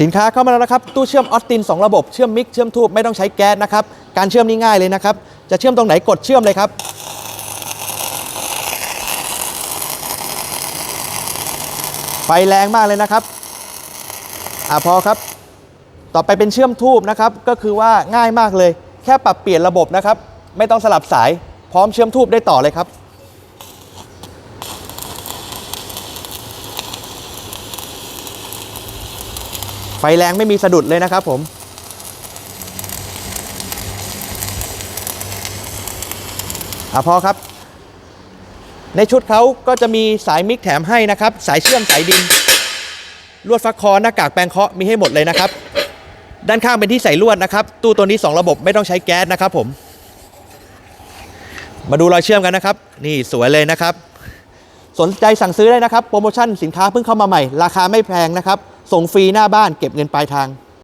สินค้าเข้ามาแล้วนะครับ ตู้เชื่อมออสติน 2 ระบบ เชื่อมมิกเชื่อมทูบไม่ต้องใช้แก๊สนะครับ การเชื่อมนี่ง่ายเลยนะครับ จะเชื่อมตรงไหนกดเชื่อมเลยครับ ไฟแรงมากเลยนะครับอะพอครับ ต่อไปเป็นเชื่อมทูบนะครับ ก็คือว่าง่ายมากเลย แค่ปรับเปลี่ยนระบบนะครับ ไม่ต้องสลับสาย พร้อมเชื่อมทูบได้ต่อเลยครับ ฟแรงไม่มีสะดุดเลยนะครับผมอะพอครับ ในชุดเขาก็จะมีสายมิกแถมให้นะครับ สายเชื่อมสายดิน ลวดฟักคอหน้ากากแปรงเคาะมีให้หมดเลยนะครับ ด้านข้างเป็นที่ใส่ลวดนะครับ ตู้ตัวนี้ 2 ระบบไม่ต้องใช้แก๊สนะครับผม มาดูรอยเชื่อมกันนะครับ นี่สวยเลยนะครับ สนใจสั่งซื้อได้นะครับ โปรโมชั่นสินค้าเพิ่งเข้ามาใหม่ ราคาไม่แพงนะครับ ส่งฟรีหน้าบ้านเก็บเงินปลายทาง